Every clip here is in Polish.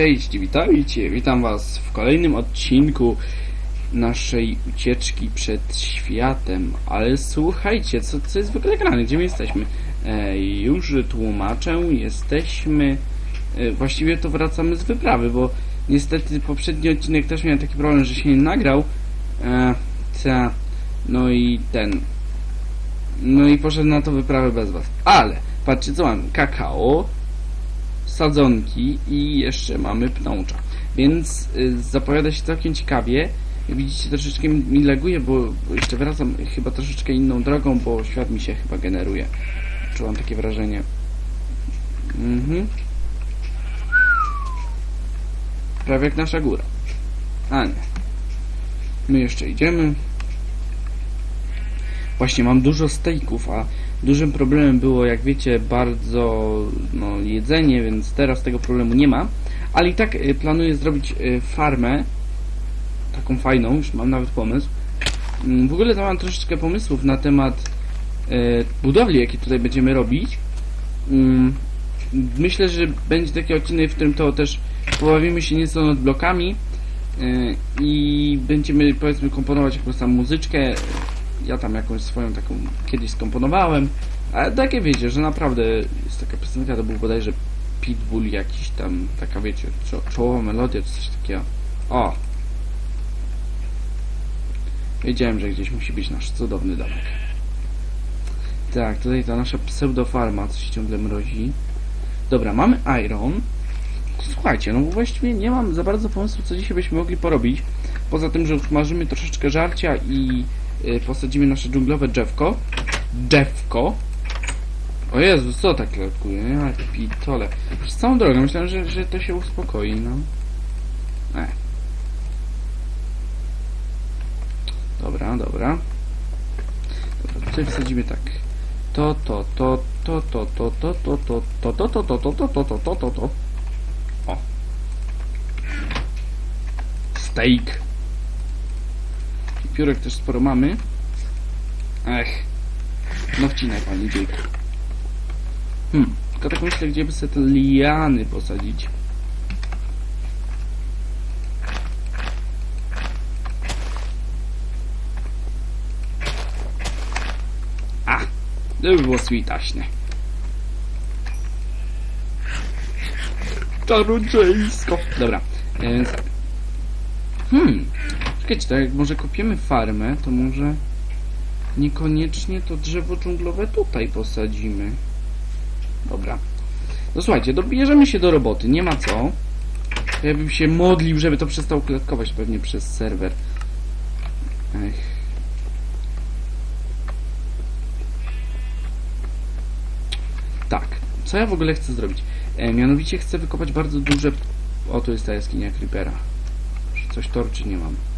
Cześć, witajcie, witam was w kolejnym odcinku naszej ucieczki przed światem, ale słuchajcie, co, co jest w ogóle grane, gdzie my jesteśmy? E, już tłumaczę, jesteśmy, e, właściwie to wracamy z wyprawy, bo niestety poprzedni odcinek też miałem taki problem, że się nie nagrał, e, ta, no i ten, no i poszedłem na to wyprawę bez was, ale, patrzcie co mam, kakao, sadzonki i jeszcze mamy pnącza. Więc y, zapowiada się całkiem ciekawie. Widzicie, troszeczkę mi laguje, bo jeszcze wracam chyba troszeczkę inną drogą, bo świat mi się chyba generuje. Czułam takie wrażenie. Mhm. Prawie jak nasza góra. A nie. My jeszcze idziemy. Właśnie mam dużo stejków, a dużym problemem było, jak wiecie, bardzo no, jedzenie, więc teraz tego problemu nie ma. Ale i tak y, planuję zrobić y, farmę, taką fajną, już mam nawet pomysł. Mm, W ogóle to mam troszeczkę pomysłów na temat y, budowli, jakie tutaj będziemy robić. Mm, Myślę, że będzie taki odcinek, w którym to też pobawimy się nieco nad blokami i będziemy powiedzmy komponować jakąś tam muzyczkę. Ja tam jakąś swoją taką kiedyś skomponowałem. Ale takie wiecie, że naprawdę jest taka piosenka, to był bodajże Pitbull jakiś tam, taka wiecie, czo czołowa melodia, czy coś takiego. O! Wiedziałem, że gdzieś musi być nasz cudowny domek. Tak, tutaj ta nasza pseudofarma, co się ciągle mrozi. Dobra, mamy iron. Słuchajcie, no właściwie nie mam za bardzo pomysłu, co dzisiaj byśmy mogli porobić. Poza tym, że już marzymy troszeczkę żarcia i posadzimy nasze dżunglowe drzewko. Drzewko. O Jezu, co tak? Ja pitole. Przez całą drogę myślałem, że, że to się uspokoi, no. E. Dobra, dobra. Dobra, tutaj wsadzimy tak. To, to, to, to, to, to, to, to, to, to, to, to, to, to, to, to, to, to, to. O. Steak. Piórek też sporo mamy. Ech. No wcinaj, pani dziejku. Hmm, tylko tak myślę, gdzie by sobie te liany posadzić. A, to by było switaśne. Czarodziejsko. Dobra, więc... Hmm, czekajcie, tak jak może kopiemy farmę, to może niekoniecznie to drzewo dżunglowe tutaj posadzimy. Dobra. No słuchajcie, dobierzemy się do roboty, nie ma co. Ja bym się modlił, żeby to przestało klatkować pewnie przez serwer. Ech. Tak, co ja w ogóle chcę zrobić? E, mianowicie chcę wykopać bardzo duże... O, tu jest ta jaskinia Creepera. Coś torczy nie mam.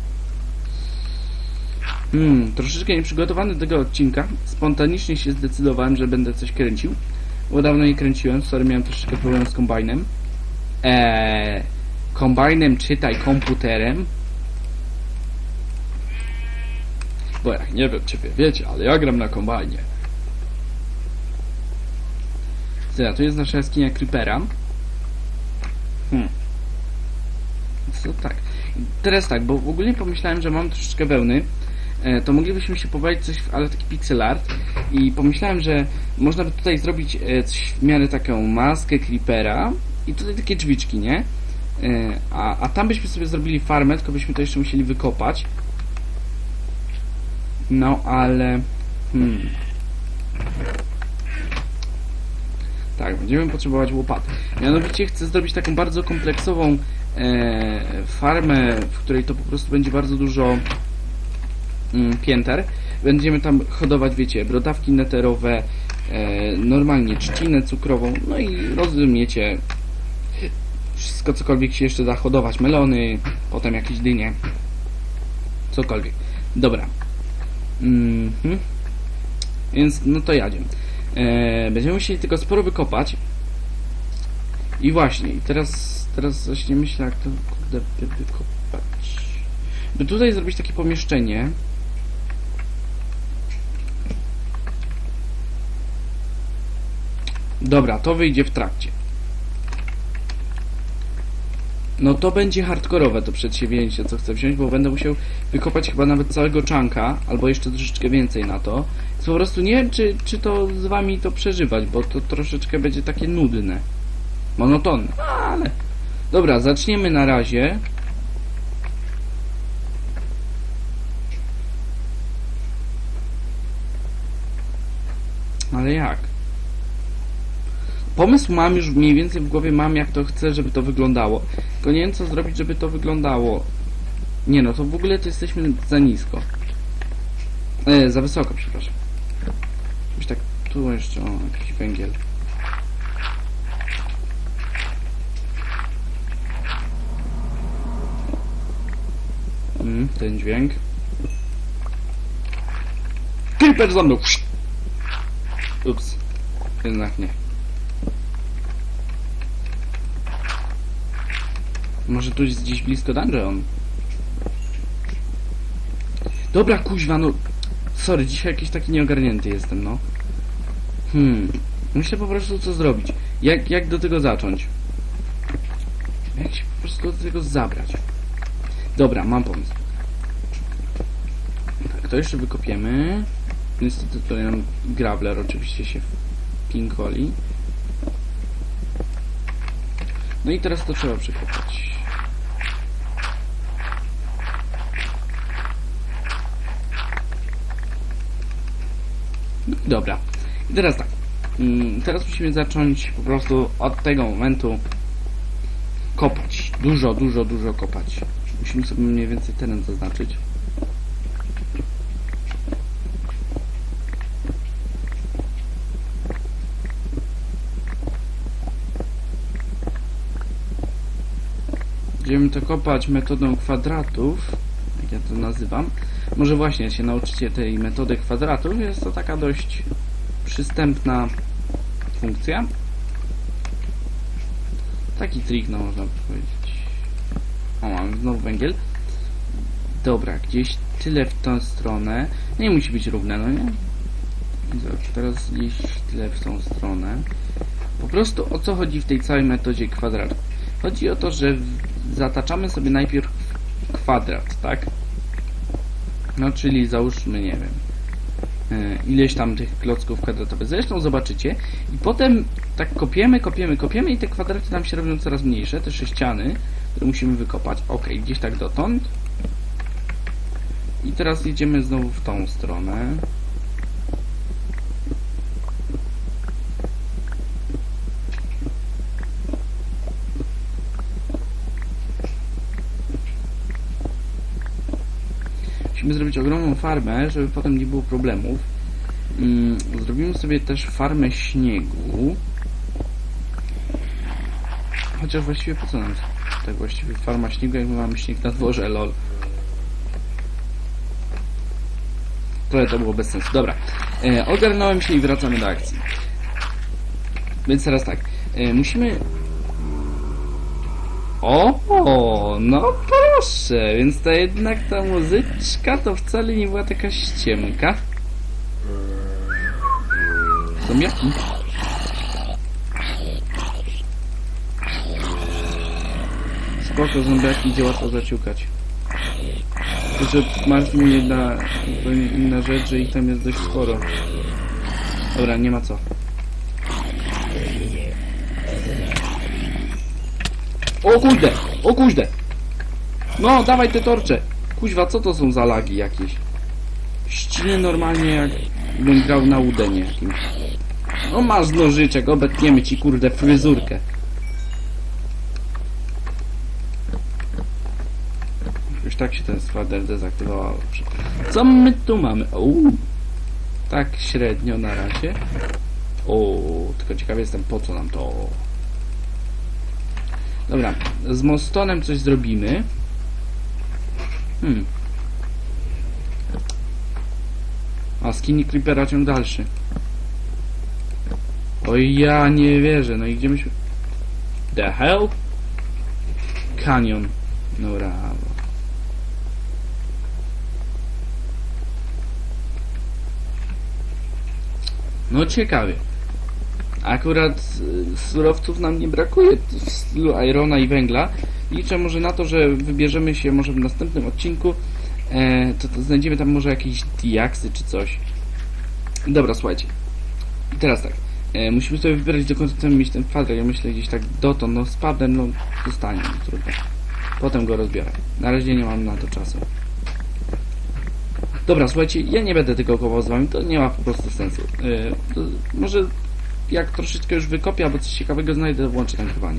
Hmm, troszeczkę nieprzygotowany do tego odcinka. Spontanicznie się zdecydowałem, że będę coś kręcił. Bo dawno nie kręciłem, sorry, miałem troszeczkę problem z kombajnem. Eee, kombajnem czytaj komputerem. Bo jak nie wiem, czy wiecie, ale ja gram na kombajnie. Dobra, tu jest nasza jaskinia Creepera. Hmm. Co tak. Teraz tak, bo w ogóle pomyślałem, że mam troszeczkę wełny to moglibyśmy się pobawić coś, w- ale taki pixel art i pomyślałem, że można by tutaj zrobić e, coś w miarę taką maskę creepera i tutaj takie drzwiczki, nie? E, A, a tam byśmy sobie zrobili farmę, tylko byśmy to jeszcze musieli wykopać. No, ale... Hmm. Tak, będziemy potrzebować łopaty. Mianowicie chcę zrobić taką bardzo kompleksową e, farmę, w której to po prostu będzie bardzo dużo pięter. Będziemy tam hodować, wiecie, brodawki neterowe, e, normalnie trzcinę cukrową, no i rozumiecie, wszystko cokolwiek się jeszcze da hodować, melony, potem jakieś dynie, cokolwiek. Dobra. Mhm. Więc, no to jadziemy. E, będziemy musieli tylko sporo wykopać. I właśnie, teraz, teraz właśnie myślę, jak to kurde wykopać. By tutaj zrobić takie pomieszczenie. Dobra, to wyjdzie w trakcie. No to będzie hardkorowe to przedsięwzięcie, co chcę wziąć, bo będę musiał wykopać chyba nawet całego czanka, albo jeszcze troszeczkę więcej na to. Więc po prostu nie wiem, czy, czy to z wami to przeżywać, bo to troszeczkę będzie takie nudne. Monotonne, no, ale... Dobra, zaczniemy na razie. Ale jak? Pomysł mam już mniej więcej w głowie, mam jak to chcę, żeby to wyglądało. Tylko nie wiem co zrobić, żeby to wyglądało. Nie no, to w ogóle to jesteśmy za nisko. E, za wysoko, przepraszam. Już tak, tu jeszcze, o, jakiś węgiel. Mm, ten dźwięk. Creeper za mną! Ups. Jednak nie. Może tu jest gdzieś blisko dungeon? Dobra, kuźwa, no... Sorry, dzisiaj jakiś taki nieogarnięty jestem, no. Hmm... Myślę po prostu co zrobić. Jak, jak do tego zacząć? Jak się po prostu do tego zabrać? Dobra, mam pomysł. Tak, to jeszcze wykopiemy. Niestety tutaj nam Graveler oczywiście się pinkoli. No i teraz to trzeba przekopać. Dobra. I teraz tak. Mm, Teraz musimy zacząć po prostu od tego momentu kopać. Dużo, dużo, dużo kopać. Musimy sobie mniej więcej teren zaznaczyć. Będziemy to kopać metodą kwadratów, jak ja to nazywam. Może właśnie się nauczycie tej metody kwadratów. Jest to taka dość przystępna funkcja. Taki trik, no można powiedzieć. O, mamy znowu węgiel. Dobra, gdzieś tyle w tą stronę. Nie musi być równe, no nie? Teraz gdzieś tyle w tą stronę. Po prostu o co chodzi w tej całej metodzie kwadratu? Chodzi o to, że zataczamy sobie najpierw kwadrat, tak? No, czyli załóżmy, nie wiem, e, ileś tam tych klocków kwadratowych. Zresztą zobaczycie. I potem tak kopiemy, kopiemy, kopiemy i te kwadraty nam się robią coraz mniejsze, te sześciany, które musimy wykopać. Ok, gdzieś tak dotąd. I teraz idziemy znowu w tą stronę. Musimy zrobić ogromną farmę, żeby potem nie było problemów. Mm, Zrobimy sobie też farmę śniegu. Chociaż właściwie po co nam tak właściwie farma śniegu, jak my mamy śnieg na dworze, lol. Trochę to było bez sensu. Dobra, e, ogarnąłem się i wracamy do akcji. Więc teraz tak, e, musimy... O, no proszę, więc to jednak ta muzyczka to wcale nie była taka ściemka. Zombiaki? Spoko, zombiaki idzie łatwo zaciukać. Tylko, że martwi mnie jedna inna rzecz, że ich tam jest dość sporo. Dobra, nie ma co. O kurde! O kurde! No, dawaj te torcze! Kuźwa, co to są za lagi jakieś? Ściny normalnie jak bym grał na udenie jakimś. No masz nożyczek, obetniemy ci kurde fryzurkę. Już tak się ten swader dezaktywował. Co my tu mamy? Uuu. Tak średnio na razie. O, tylko ciekawy jestem po co nam to. Dobra, z mostonem coś zrobimy. Hmm. A skinny creepera ciąg dalszy. Oj, ja nie wierzę. No i gdzie myśmy... The hell? Canyon. Brawo. No ciekawie. Akurat y, surowców nam nie brakuje w stylu irona i węgla. liczę może na to, że wybierzemy się może w następnym odcinku, e, to, to znajdziemy tam może jakieś diaksy czy coś. Dobra, słuchajcie. I teraz tak. E, musimy sobie wybrać dokąd chcemy mieć ten kwadrat. Ja myślę gdzieś tak dotąd, no spadem, no zostanie, no, trudno. Potem go rozbiorę. Na razie nie mam na to czasu. Dobra, słuchajcie, ja nie będę tego kował z wami, to nie ma po prostu sensu. E, to może jak troszeczkę już wykopię albo coś ciekawego znajdę, włączę nagrywanie.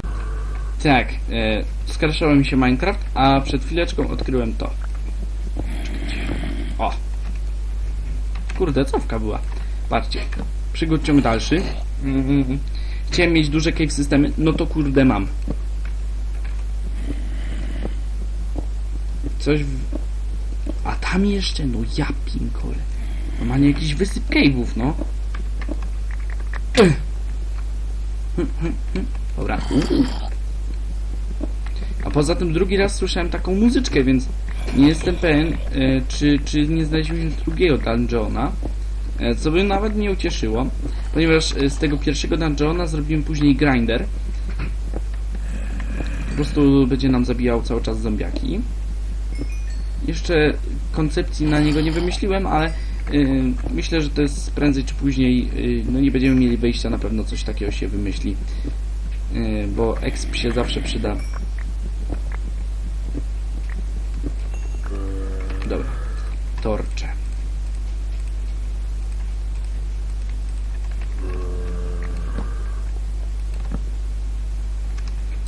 Tak, e, skraszało mi się Minecraft, a przed chwileczką odkryłem to. O! Kurde, cofka była. Patrzcie. Przygód ciąg dalszy. Chciałem mieć duże cave systemy, no to kurde mam. Coś w... A tam jeszcze, no ja pinkole. Normalnie jakiś wysyp cave'ów, no. Ech. Dobra. A poza tym drugi raz słyszałem taką muzyczkę, więc nie jestem pewien, e, czy, czy nie znaleźliśmy drugiego dungeona. E, co by nawet mnie ucieszyło, ponieważ e, z tego pierwszego dungeona zrobiłem później grinder. Po prostu będzie nam zabijał cały czas zombiaki. Jeszcze koncepcji na niego nie wymyśliłem, ale myślę, że to jest prędzej czy później, y, no nie będziemy mieli wyjścia, na pewno coś takiego się wymyśli, y, bo exp się zawsze przyda. Dobra, torcze.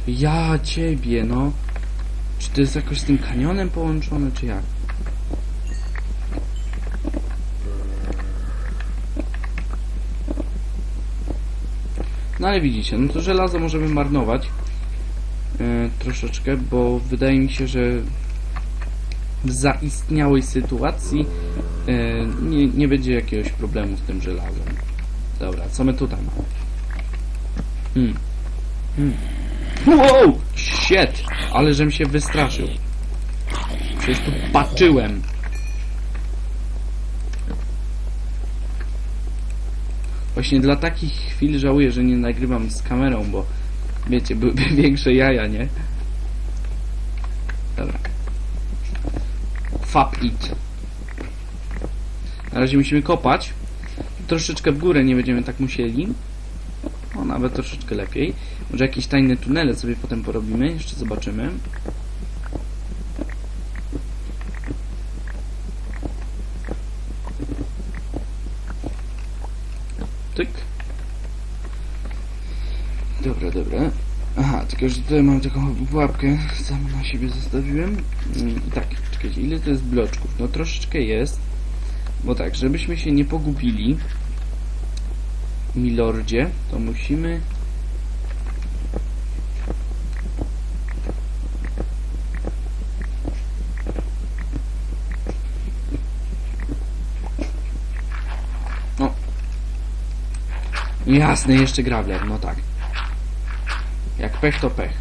Ja ciebie, no. Czy to jest jakoś z tym kanionem połączone, czy jak? No ale widzicie, no to żelazo możemy marnować e, troszeczkę, bo wydaje mi się, że w zaistniałej sytuacji e, nie, nie będzie jakiegoś problemu z tym żelazem. Dobra, co my tutaj mamy? Hmm. Hmm. Wow! Shit! Ale żem się wystraszył. Przecież tu patrzyłem. Właśnie dla takich chwil żałuję, że nie nagrywam z kamerą, bo wiecie, byłyby większe jaja, nie? Dobra. Fab it. Na razie musimy kopać. Troszeczkę w górę nie będziemy tak musieli. O, nawet troszeczkę lepiej. Może jakieś tajne tunele sobie potem porobimy, jeszcze zobaczymy. Tyk. Dobra, dobra. Aha, tylko że tutaj mam taką pułapkę, sam na siebie zostawiłem. Mm, I tak, czekajcie, ile to jest bloczków? No troszeczkę jest. Bo tak, żebyśmy się nie pogubili, milordzie, to musimy Jasne, jeszcze grawler, no tak. Jak pech, to pech.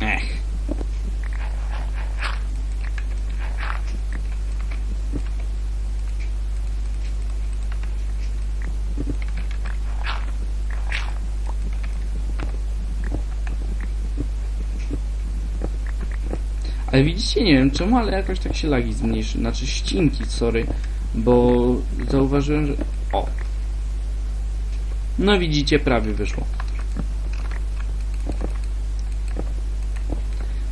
Ech. Ale widzicie, nie wiem czemu, ale jakoś tak się lagi zmniejszy. Znaczy ścinki, sorry. Bo zauważyłem, że... O! No widzicie, prawie wyszło.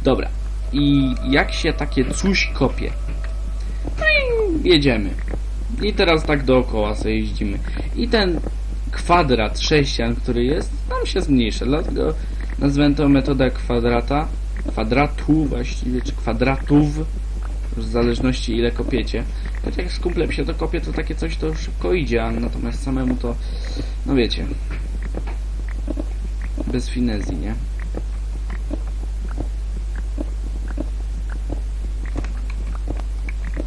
Dobra. I jak się takie coś kopie? Ping, Jedziemy. I teraz tak dookoła sobie jeździmy. I ten kwadrat sześcian, który jest, nam się zmniejsza. Dlatego nazwę to metoda kwadrata. Kwadratu właściwie, czy kwadratów. W zależności ile kopiecie. Choć jak z kumplem się to kopie, to takie coś to szybko idzie, a natomiast samemu to, no wiecie, bez finezji, nie?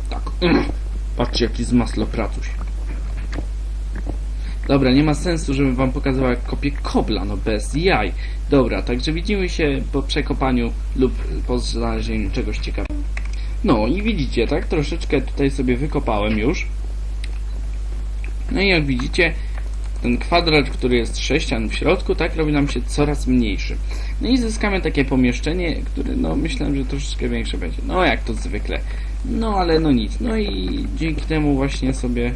Tak. Patrzcie, jaki z maslo pracuś. Dobra, nie ma sensu, żebym wam pokazał jak kopię kobla, no bez jaj. Dobra, także widzimy się po przekopaniu lub po znalezieniu czegoś ciekawego. No i widzicie, tak? Troszeczkę tutaj sobie wykopałem już. No i jak widzicie, ten kwadrat, który jest sześcian w środku, tak robi nam się coraz mniejszy. No i zyskamy takie pomieszczenie, które no myślałem, że troszeczkę większe będzie. No jak to zwykle. No ale no nic. No i dzięki temu właśnie sobie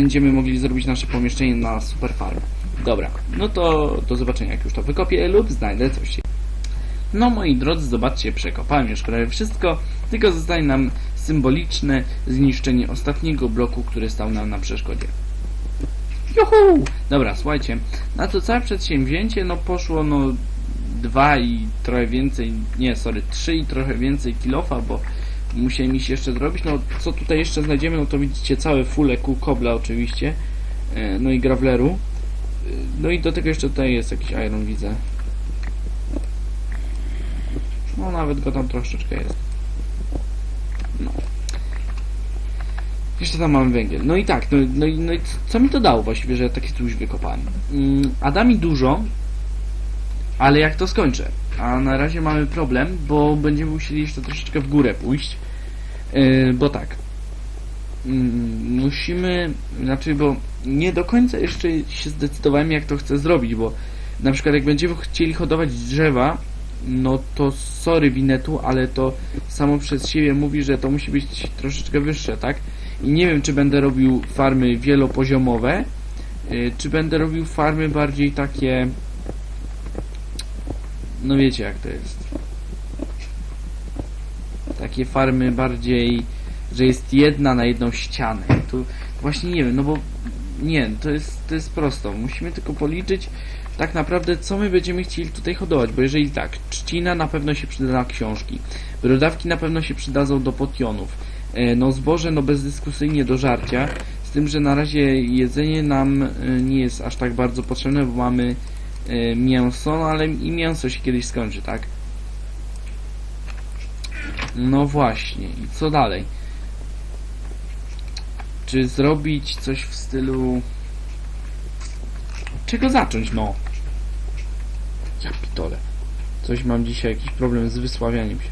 będziemy mogli zrobić nasze pomieszczenie na super farmę. Dobra, no to do zobaczenia jak już to wykopię lub znajdę coś. No moi drodzy, zobaczcie, przekopałem już prawie wszystko, tylko zostaje nam symboliczne zniszczenie ostatniego bloku, który stał nam na przeszkodzie. Juhu! Dobra, słuchajcie, na to całe przedsięwzięcie no poszło no dwa i trochę więcej, nie, sorry, trzy i trochę więcej kilofa, bo musiałem iść jeszcze zrobić. No co tutaj jeszcze znajdziemy, no to widzicie całe fule kół kobla oczywiście, e, no i gravleru. E, No i do tego jeszcze tutaj jest jakiś iron, widzę. No nawet go tam troszeczkę jest. No. Jeszcze tam mamy węgiel. No i tak, no, no, no i co mi to dało właściwie, że ja takie coś wykopałem? Mm, a da mi dużo, ale jak to skończę? A na razie mamy problem, bo będziemy musieli jeszcze troszeczkę w górę pójść. Yy, bo tak. Mm, musimy, znaczy, bo nie do końca jeszcze się zdecydowałem, jak to chcę zrobić, bo na przykład jak będziemy chcieli hodować drzewa, no to sorry Winetu, ale to samo przez siebie mówi, że to musi być troszeczkę wyższe, tak? I nie wiem, czy będę robił farmy wielopoziomowe, yy, czy będę robił farmy bardziej takie... No wiecie jak to jest. Takie farmy bardziej, że jest jedna na jedną ścianę. Tu właśnie nie wiem, no bo nie, to jest, to jest prosto. Musimy tylko policzyć tak naprawdę, co my będziemy chcieli tutaj hodować, bo jeżeli tak, trzcina na pewno się przyda na książki, brodawki na pewno się przydadzą do potionów, e, no zboże no bezdyskusyjnie do żarcia, z tym, że na razie jedzenie nam e, nie jest aż tak bardzo potrzebne, bo mamy mięso, no ale i mięso się kiedyś skończy, tak? No właśnie, i co dalej? Czy zrobić coś w stylu... Czego zacząć, no? Ja pitole. Coś mam dzisiaj, jakiś problem z wysławianiem się.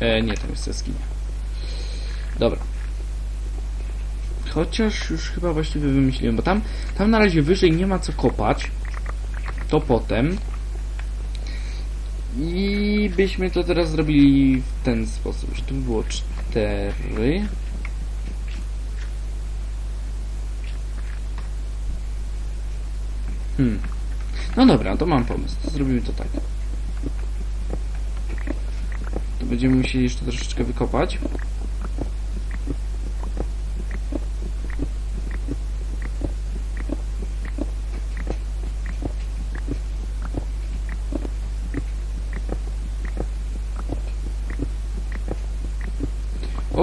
E, nie, to jest jaskinia. Dobra. Chociaż już chyba właściwie wymyśliłem, bo tam, tam na razie wyżej nie ma co kopać. To potem. I byśmy to teraz zrobili w ten sposób, że tu by było 4. Hmm. No dobra, to mam pomysł. To zrobimy to tak. To będziemy musieli jeszcze troszeczkę wykopać.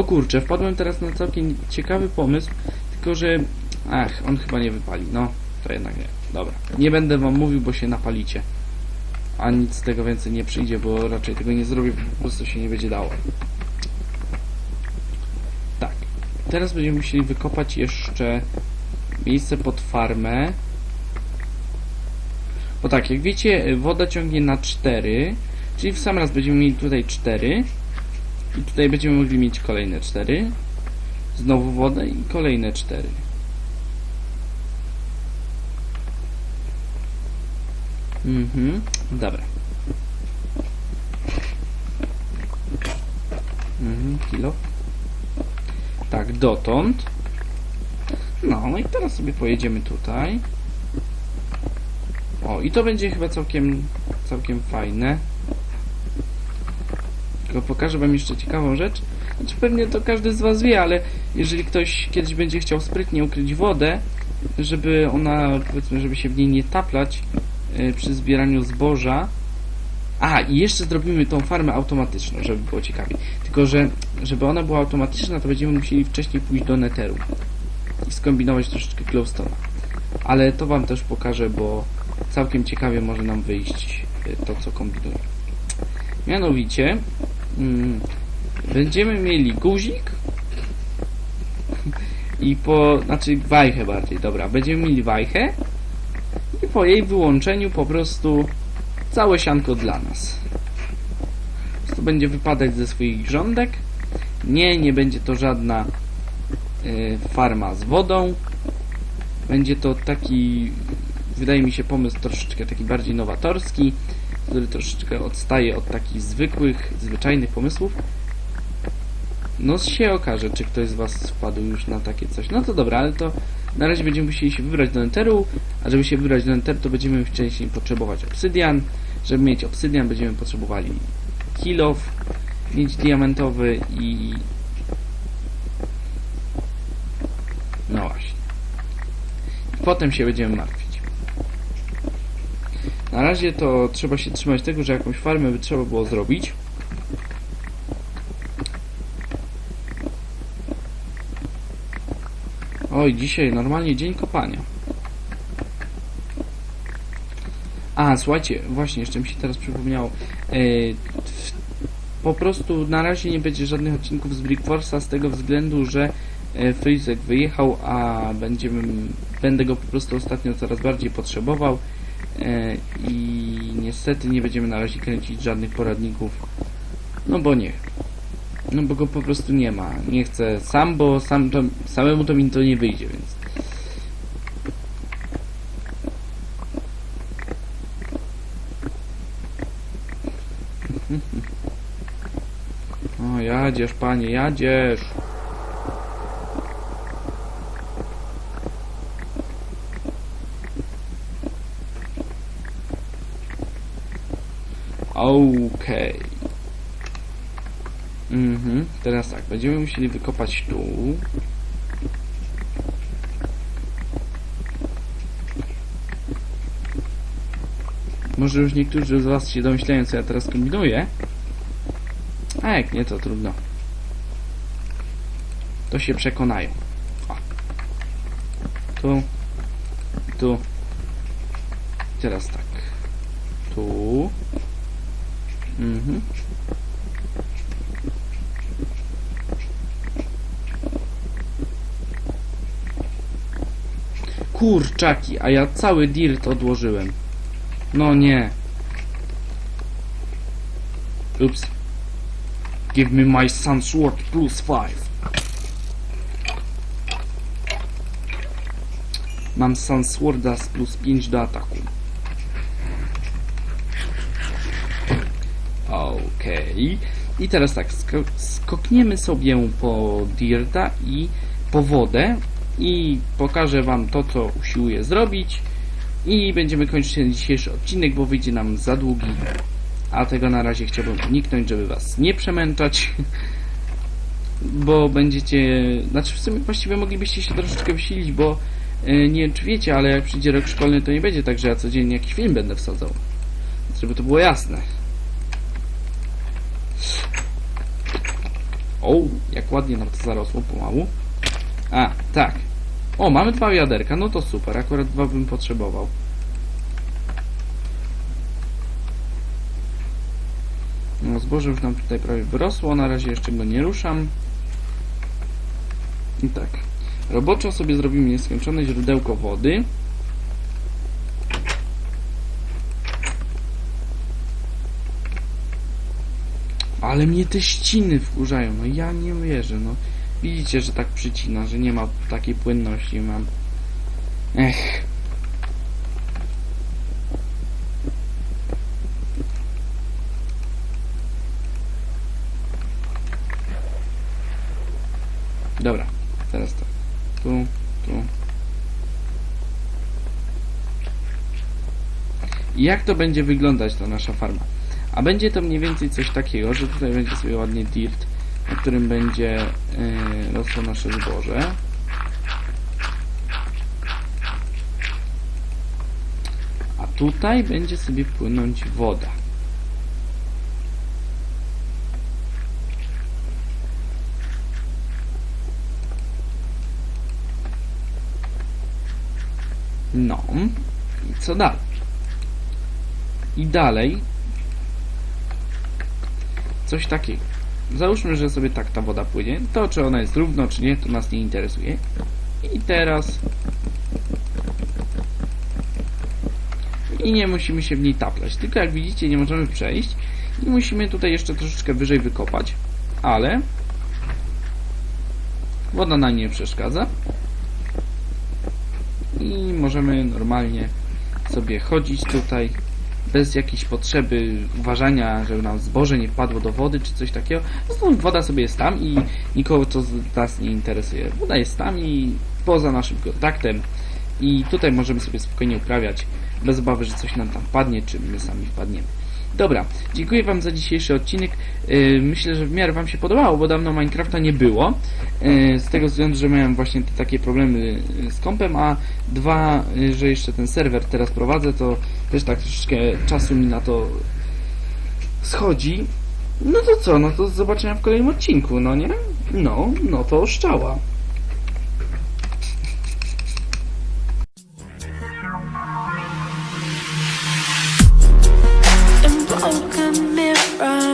Kurczę, wpadłem teraz na całkiem ciekawy pomysł, tylko że... Ach, on chyba nie wypali. No, to jednak nie. Dobra. Nie będę wam mówił, bo się napalicie. A nic z tego więcej nie przyjdzie, bo raczej tego nie zrobię, po prostu się nie będzie dało. Tak. Teraz będziemy musieli wykopać jeszcze miejsce pod farmę. Bo tak, jak wiecie, woda ciągnie na 4, czyli w sam raz będziemy mieli tutaj 4 i tutaj będziemy mogli mieć kolejne 4. Znowu wodę i kolejne 4. Mhm, dobra. Mhm, kilo. Tak, dotąd. No, no i teraz sobie pojedziemy tutaj. O, i to będzie chyba całkiem, całkiem fajne. Tylko pokażę wam jeszcze ciekawą rzecz. Znaczy pewnie to każdy z was wie, ale jeżeli ktoś kiedyś będzie chciał sprytnie ukryć wodę, żeby ona, powiedzmy, żeby się w niej nie taplać yy, przy zbieraniu zboża. A, i jeszcze zrobimy tą farmę automatyczną, żeby było ciekawie. Tylko, że żeby ona była automatyczna, to będziemy musieli wcześniej pójść do netheru i skombinować troszeczkę glowstone'a. Ale to wam też pokażę, bo całkiem ciekawie może nam wyjść yy, to, co kombinuję. Mianowicie będziemy mieli guzik i po, znaczy wajchę bardziej, dobra, będziemy mieli wajchę i po jej wyłączeniu po prostu całe sianko dla nas. To będzie wypadać ze swoich grządek Nie, nie będzie to żadna y, farma z wodą. Będzie to taki, wydaje mi się, pomysł troszeczkę taki bardziej nowatorski, który troszeczkę odstaje od takich zwykłych, zwyczajnych pomysłów. No się okaże, czy ktoś z Was wpadł już na takie coś. No to dobra, ale to na razie będziemy musieli się wybrać do Enteru, a żeby się wybrać do Enteru, to będziemy wcześniej potrzebować obsydian. Żeby mieć obsydian, będziemy potrzebowali kilof, mieć diamentowy i... No właśnie. I potem się będziemy martwić. Na razie to trzeba się trzymać tego, że jakąś farmę by trzeba było zrobić. Oj, dzisiaj normalnie dzień kopania. A, słuchajcie, właśnie, jeszcze mi się teraz przypomniało. W, po prostu na razie nie będzie żadnych odcinków z Brick Force'a z tego względu, że e, Frizek wyjechał, a będziemy, będę go po prostu ostatnio coraz bardziej potrzebował i niestety nie będziemy na razie kręcić żadnych poradników. No bo nie. No bo go po prostu nie ma. Nie chcę sam, bo sam to, samemu to mi to nie wyjdzie, więc. O, jadziesz, panie, jadziesz. Okej. Mhm, teraz tak, będziemy musieli wykopać tu. Może już niektórzy z Was się domyślają, co ja teraz kombinuję. A jak nie, to trudno. To się przekonają. O. Tu. Tu. Teraz tak. Tu. Mhm. Kurczaki, a ja cały dirt odłożyłem. No nie. Ups. Give me my sun sword plus 5. Mam sun sworda z plus 5 do ataku. Okej. I teraz tak, sko skokniemy sobie po dirta i po wodę i pokażę Wam to, co usiłuję zrobić i będziemy kończyć ten dzisiejszy odcinek, bo wyjdzie nam za długi, a tego na razie chciałbym uniknąć, żeby Was nie przemęczać, bo będziecie, znaczy w sumie właściwie moglibyście się troszeczkę wysilić, bo e, nie wiem czy wiecie, ale jak przyjdzie rok szkolny, to nie będzie tak, że ja codziennie jakiś film będę wsadzał, żeby to było jasne. O, jak ładnie nam to zarosło pomału. A, tak. O, mamy dwa wiaderka, no to super, akurat dwa bym potrzebował. No, zboże już nam tutaj prawie wyrosło, na razie jeszcze go nie ruszam. I tak, roboczo sobie zrobimy nieskończone źródełko wody. Ale mnie te ściny wkurzają, no ja nie wierzę, no. Widzicie, że tak przycina, że nie ma takiej płynności mam. Ech. Dobra, teraz tak. Tu, tu. Jak to będzie wyglądać ta nasza farma? A będzie to mniej więcej coś takiego, że tutaj będzie sobie ładnie dirt na którym będzie yy, rosło nasze zboże. A tutaj będzie sobie płynąć woda. No. I co dalej? I dalej coś takiego. Załóżmy, że sobie tak ta woda płynie. To czy ona jest równo, czy nie, to nas nie interesuje. I teraz... I nie musimy się w niej taplać. Tylko jak widzicie, nie możemy przejść. I musimy tutaj jeszcze troszeczkę wyżej wykopać. Ale... Woda nam nie przeszkadza. I możemy normalnie sobie chodzić tutaj bez jakiejś potrzeby uważania, żeby nam zboże nie wpadło do wody czy coś takiego. Prostu woda sobie jest tam i nikogo to nas nie interesuje. Woda jest tam i poza naszym kontaktem i tutaj możemy sobie spokojnie uprawiać bez obawy, że coś nam tam wpadnie, czy my sami wpadniemy. Dobra, dziękuję Wam za dzisiejszy odcinek. Yy, Myślę, że w miarę Wam się podobało, bo dawno Minecrafta nie było. Yy, Z tego względu, że miałem właśnie te takie problemy yy, z kompem, a dwa, że jeszcze ten serwer teraz prowadzę, to też tak troszeczkę czasu mi na to schodzi. No to co, no to do zobaczenia w kolejnym odcinku, no nie? No, no to szczała. around